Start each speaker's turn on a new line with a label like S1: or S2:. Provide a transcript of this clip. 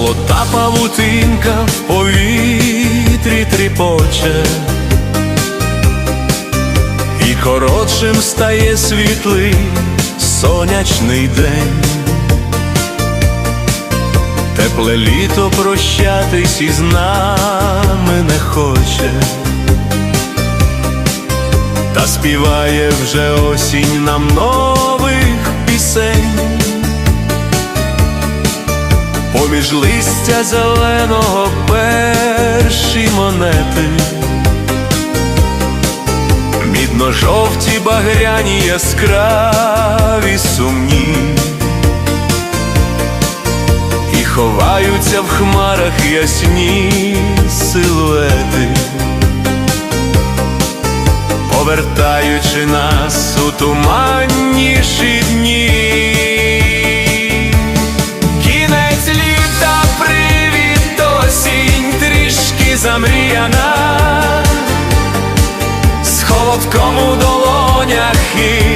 S1: Золота павутинка в повітрі тріпоче, і коротшим стає світлий сонячний день. Тепле літо прощатись із нами не хоче, та співає вже осінь нам нових Поміж листя зеленого перші монети, мідно-жовті багряні яскраві сумні, і ховаються в хмарах ясні силуети, повертаючи нас у туманніші замріяна, з холодком у долонях. І